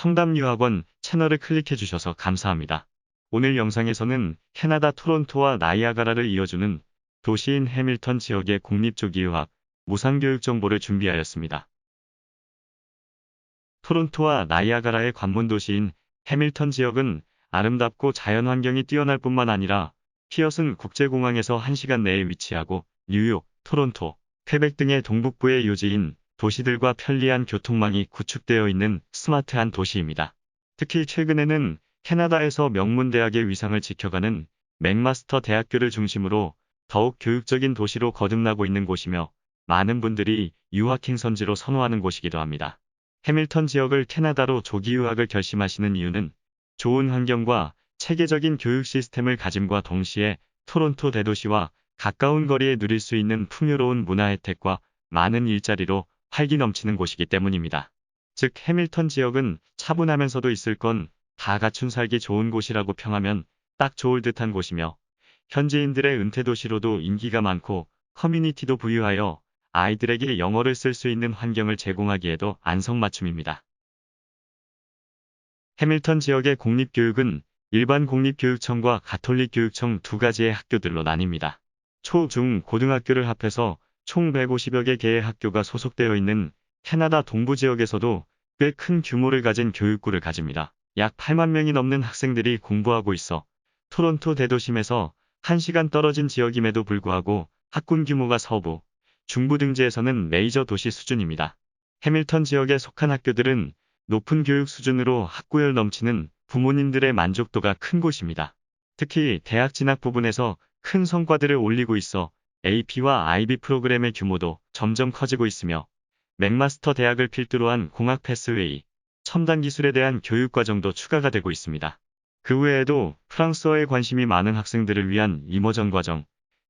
청담유학원 채널을 클릭해 주셔서 감사합니다. 오늘 영상에서는 캐나다 토론토와 나이아가라를 이어주는 도시인 해밀턴 지역의 국립조기유학 무상교육 정보를 준비하였습니다. 토론토와 나이아가라의 관문 도시인 해밀턴 지역은 아름답고 자연환경이 뛰어날 뿐만 아니라 피어슨 국제공항에서 1시간 내에 위치하고 뉴욕, 토론토, 퀘벡 등의 동북부의 요지인 도시들과 편리한 교통망이 구축되어 있는 스마트한 도시입니다. 특히 최근에는 캐나다에서 명문대학의 위상을 지켜가는 맥마스터 대학교를 중심으로 더욱 교육적인 도시로 거듭나고 있는 곳이며 많은 분들이 유학행 선지로 선호하는 곳이기도 합니다. 해밀턴 지역을 캐나다로 조기 유학을 결심하시는 이유는 좋은 환경과 체계적인 교육 시스템을 가짐과 동시에 토론토 대도시와 가까운 거리에 누릴 수 있는 풍요로운 문화 혜택과 많은 일자리로 활기 넘치는 곳이기 때문입니다. 즉 해밀턴 지역은 차분하면서도 있을 건 다 갖춘 살기 좋은 곳이라고 평하면 딱 좋을 듯한 곳이며 현지인들의 은퇴 도시로도 인기가 많고 커뮤니티도 부유하여 아이들에게 영어를 쓸 수 있는 환경을 제공하기에도 안성맞춤입니다. 해밀턴 지역의 공립교육은 일반 공립교육청과 가톨릭 교육청 두 가지의 학교들로 나뉩니다. 초, 중, 고등학교를 합해서 총 150여 개의 학교가 소속되어 있는 캐나다 동부 지역에서도 꽤 큰 규모를 가진 교육구를 가집니다. 약 8만 명이 넘는 학생들이 공부하고 있어 토론토 대도심에서 1시간 떨어진 지역임에도 불구하고 학군 규모가 서부, 중부 등지에서는 메이저 도시 수준입니다. 해밀턴 지역에 속한 학교들은 높은 교육 수준으로 학구열 넘치는 부모님들의 만족도가 큰 곳입니다. 특히 대학 진학 부분에서 큰 성과들을 올리고 있어 AP와 IB 프로그램의 규모도 점점 커지고 있으며 맥마스터 대학을 필두로 한 공학 패스웨이, 첨단 기술에 대한 교육 과정도 추가가 되고 있습니다. 그 외에도 프랑스어에 관심이 많은 학생들을 위한 이머전 과정,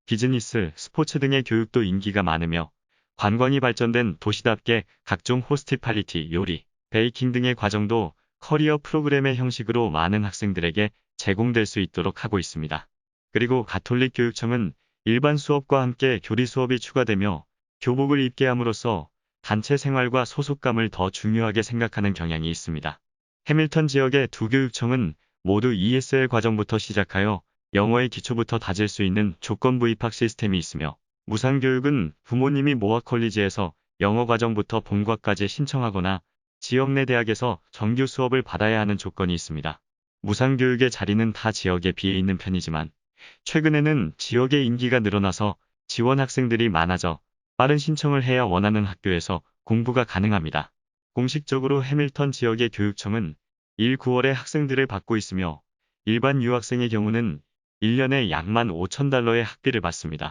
비즈니스, 스포츠 등의 교육도 인기가 많으며 관광이 발전된 도시답게 각종 호스티팔리티, 요리, 베이킹 등의 과정도 커리어 프로그램의 형식으로 많은 학생들에게 제공될 수 있도록 하고 있습니다. 그리고 가톨릭 교육청은 일반 수업과 함께 교리 수업이 추가되며 교복을 입게 함으로써 단체 생활과 소속감을 더 중요하게 생각하는 경향이 있습니다. 해밀턴 지역의 두 교육청은 모두 ESL 과정부터 시작하여 영어의 기초부터 다질 수 있는 조건부 입학 시스템이 있으며 무상교육은 부모님이 모아 컬리지에서 영어 과정부터 본과까지 신청하거나 지역 내 대학에서 정규 수업을 받아야 하는 조건이 있습니다. 무상교육의 자리는 타 지역에 비해 있는 편이지만 최근에는 지역의 인기가 늘어나서 지원 학생들이 많아져 빠른 신청을 해야 원하는 학교에서 공부가 가능합니다. 공식적으로 해밀턴 지역의 교육청은 1, 9월에 학생들을 받고 있으며 일반 유학생의 경우는 1년에 약 1만 5천 달러의 학비를 받습니다.